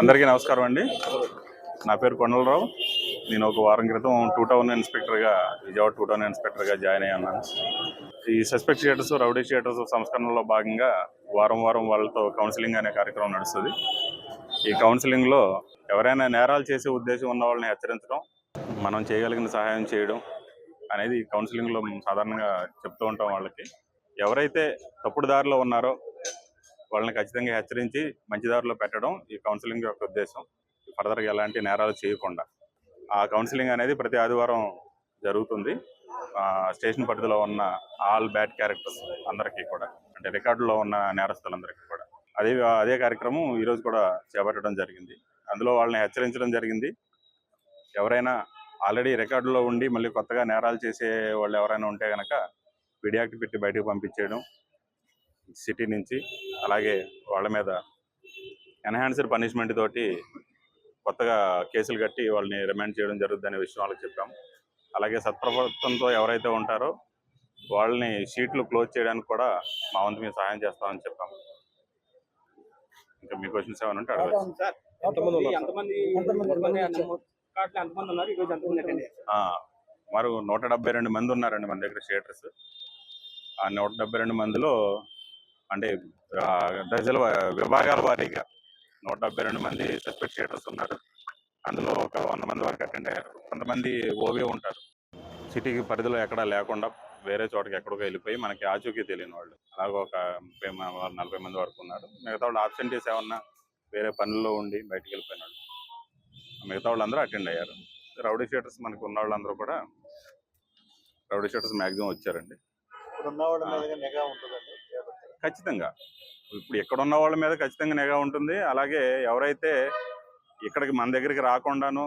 అందరికీ నమస్కారం అండి. నా పేరు కొండలరావు. నేను ఒక వారం క్రితం టూ టౌన్ ఇన్స్పెక్టర్గా విజయవాడ టూ టౌన్ ఇన్స్పెక్టర్గా జాయిన్ అయ్యి ఉన్నాను. ఈ సస్పెక్ట్ షీటర్స్ రౌడీ థియేటర్స్ సంస్కరణలో భాగంగా వారం వారం వాళ్ళతో కౌన్సిలింగ్ అనే కార్యక్రమం నడుస్తుంది. ఈ కౌన్సిలింగ్లో ఎవరైనా నేరాలు చేసే ఉద్దేశం ఉన్న వాళ్ళని హెచ్చరించడం మనం చేయగలిగిన సహాయం చేయడం అనేది ఈ కౌన్సిలింగ్లో మేము సాధారణంగా చెప్తూ ఉంటాం వాళ్ళకి. ఎవరైతే తప్పుడు దారిలో ఉన్నారో వాళ్ళని ఖచ్చితంగా హెచ్చరించి మంచిదారిలో పెట్టడం ఈ కౌన్సిలింగ్ యొక్క ఉద్దేశం. ఫర్దర్గా ఎలాంటి నేరాలు చేయకుండా. ఆ కౌన్సిలింగ్ అనేది ప్రతి ఆదివారం జరుగుతుంది. స్టేషన్ పరిధిలో ఉన్న ఆల్ బ్యాడ్ క్యారెక్టర్స్ అందరికీ కూడా. అంటే రికార్డులో ఉన్న నేరస్తులందరికీ కూడా. అదే అదే కార్యక్రమం ఈరోజు కూడా చేపట్టడం జరిగింది. అందులో వాళ్ళని హెచ్చరించడం జరిగింది. ఎవరైనా ఆల్రెడీ రికార్డులో ఉండి మళ్ళీ కొత్తగా నేరాలు చేసే వాళ్ళు ఎవరైనా ఉంటే కనుక పిడియాక్ట్ పెట్టి బయటకు పంపించేయడం సిటీ నుంచి అలాగే వాళ్ళ మీద ఎన్హాన్స్డ్ పనిష్మెంట్ తోటి కొత్తగా కేసులు కట్టి వాళ్ళని రిమాండ్ చేయడం జరుగుతుంది అనే విషయం వాళ్ళకి చెప్పాము అలాగే సత్ప్రవర్తనతో ఎవరైతే ఉంటారో వాళ్ళని షీట్లు క్లోజ్ చేయడానికి కూడా మా వంతు మేము సహాయం చేస్తామని చెప్పాము ఇంకా మీ క్వశ్చన్స్ ఏమైనా ఉంటే అడగచ్చు. సార్. ఎంతమంది ఉన్నారు సార్? ఎంతమంది ఎంతమంది ఎంతమంది వచ్చారు? కార్డులు ఎంతమంది ఉన్నారు? ఈ రోజు ఎంతమంది అటెండ్ అయ్యారు? ఆ, మరి నూట డెబ్బై రెండు మంది ఉన్నారండి మన దగ్గర షేటర్స్. ఆ నూట డెబ్బై రెండు మందిలో అంటే దశల విభాగాల వారీగా నూట డెబ్బై రెండు మంది సస్పెక్ట్ ఉన్నారు. అందులో ఒక వంద మంది వరకు అటెండ్ అయ్యారు. కొంతమంది ఓవే ఉంటారు. సిటీకి పరిధిలో ఎక్కడా లేకుండా వేరే చోటకి ఎక్కడికో వెళ్ళిపోయి మనకి ఆచూకీ తెలియని వాళ్ళు. అలాగే ఒక ముప్పై మ- నలభై మంది వరకు ఉన్నారు. మిగతా వాళ్ళు ఆబ్సెంటీస్ ఏమన్నా వేరే పనుల్లో ఉండి బయటికి వెళ్ళిపోయిన వాళ్ళు. మిగతా వాళ్ళందరూ అటెండ్ అయ్యారు. రౌడీ షీటర్స్ మనకు ఉన్న వాళ్ళందరూ కూడా రౌడీ షీటర్స్ మ్యాక్సిమం వచ్చారండి. నిఘా ఖచ్చితంగా. ఇప్పుడు ఎక్కడ ఉన్న వాళ్ళ మీద ఖచ్చితంగా నిఘా ఉంటుంది. అలాగే ఎవరైతే ఇక్కడికి మన దగ్గరికి రాకుండాను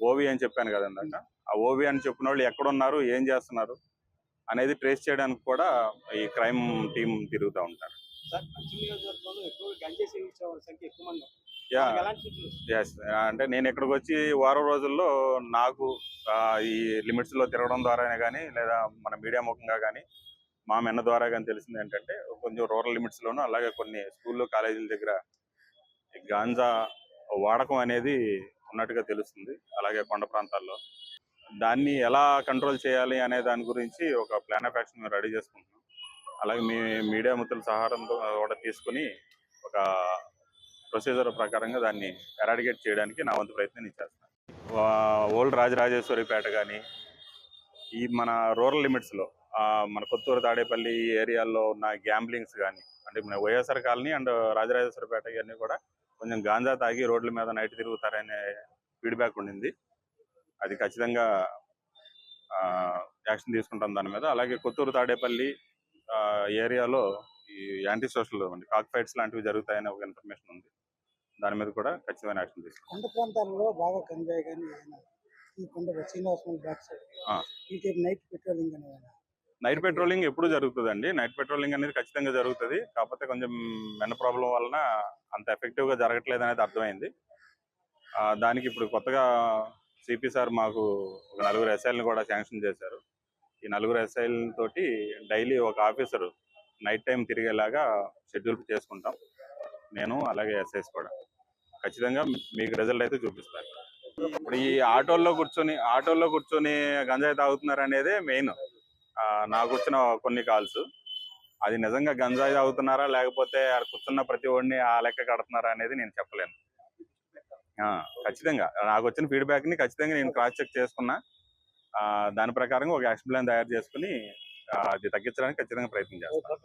ఓవి అని చెప్పాను కదా ఇందాక ఆ ఓవి అని చెప్పిన వాళ్ళు ఎక్కడున్నారు ఏం చేస్తున్నారు అనేది ట్రేస్ చేయడానికి కూడా ఈ క్రైమ్ టీం తిరుగుతూ ఉంటారు. అంటే నేను ఇక్కడికి వచ్చి వారం రోజుల్లో నాకు ఈ లిమిట్స్లో తిరగడం ద్వారానే కానీ లేదా మన మీడియా ముఖంగా కానీ మా మెన్న ద్వారా కానీ తెలిసింది ఏంటంటే కొంచెం రూరల్ లిమిట్స్లోను అలాగే కొన్ని స్కూళ్ళు కాలేజీల దగ్గర గాంజా వాడకం అనేది ఉన్నట్టుగా తెలుస్తుంది అలాగే కొండ ప్రాంతాల్లో. దాన్ని ఎలా కంట్రోల్ చేయాలి అనే దాని గురించి ఒక ప్లాన్ ఆఫ్ యాక్షన్ మేము రెడీ చేసుకుంటున్నాం. అలాగే మీ మీడియా మిత్రుల సహారంతో కూడా తీసుకుని ఒక ప్రొసీజర్ ప్రకారంగా దాన్ని ఎరాడికేట్ చేయడానికి నా వంతు ప్రయత్నం నేను చేస్తాను ఓల్డ్ రాజరాజేశ్వరిపేట కానీ ఈ మన రూరల్ లిమిట్స్లో మన కొత్తూరు తాడేపల్లి ఏరియాల్లో ఉన్న గ్యాంబ్లింగ్స్ కానీ అంటే మన వైఎస్ఆర్ కాలనీ అండ్ రాజరాజేశ్వరిపేట ఇవన్నీ కూడా కొంచెం గాంజా తాగి రోడ్ల మీద నైట్ తిరుగుతారనే ఫీడ్బ్యాక్ ఉండింది. అది ఖచ్చితంగా ఆ, యాక్షన్ తీసుకుంటాం దాని మీద. అలాగే కొత్తూరు తాడేపల్లి ఆ, ఏరియాలో ఈ యాంటీ సోషల్ కాక్ ఫైట్స్ లాంటివి జరుగుతాయనే ఒక ఇన్ఫర్మేషన్ ఉంది. దాని మీద కూడా ఖచ్చితమైన యాక్షన్ తీసుకుంటాం. కొండ ప్రాంతాల్లో బాగా కానీ ఈ కొండ శ్రీనివాసం బ్యాక్ సైడ్. ఈ నైట్ పెట్రోలింగ్ ఏదైనా నైట్ పెట్రోలింగ్ ఎప్పుడు జరుగుతుందండి. నైట్ పెట్రోలింగ్ అనేది ఖచ్చితంగా జరుగుతుంది. కాకపోతే కొంచెం మెన్న ప్రాబ్లం వలన అంత ఎఫెక్టివ్గా జరగట్లేదు అనేది అర్థమైంది. దానికి ఇప్పుడు కొత్తగా సిపి సార్ మాకు ఒక నలుగురు ఎస్ఐల్ని కూడా శాంక్షన్ చేశారు. ఈ నలుగురు ఎస్ఐల్ తోటి డైలీ ఒక ఆఫీసర్ నైట్ టైం తిరిగేలాగా షెడ్యూల్ చేసుకుంటాం. నేను అలాగే ఎస్ఐస్ కూడా. ఖచ్చితంగా మీకు రిజల్ట్ అయితే చూపిస్తారు ఇప్పుడు ఈ ఆటోల్లో కూర్చొని ఆటోల్లో కూర్చొని గంజాయి తాగుతున్నారు అనేదే మెయిన్ నాకు వచ్చిన కొన్ని కాల్స్. అది నిజంగా గంజాయి తాగుతున్నారా లేకపోతే అక్కడ కూర్చున్న ప్రతి ఒడిని ఆ లెక్క కడుతున్నారా అనేది నేను చెప్పలేను. ఆ, ఖచ్చితంగా. నాకు వచ్చిన ఫీడ్బ్యాక్ని ఖచ్చితంగా నేను క్రాస్ చెక్ చేసుకున్నా. దాని ప్రకారంగా ఒక యాక్షన్ ప్లాన్ తయారు చేసుకుని అది తగ్గించడానికి ఖచ్చితంగా ప్రయత్నం చేస్తాను.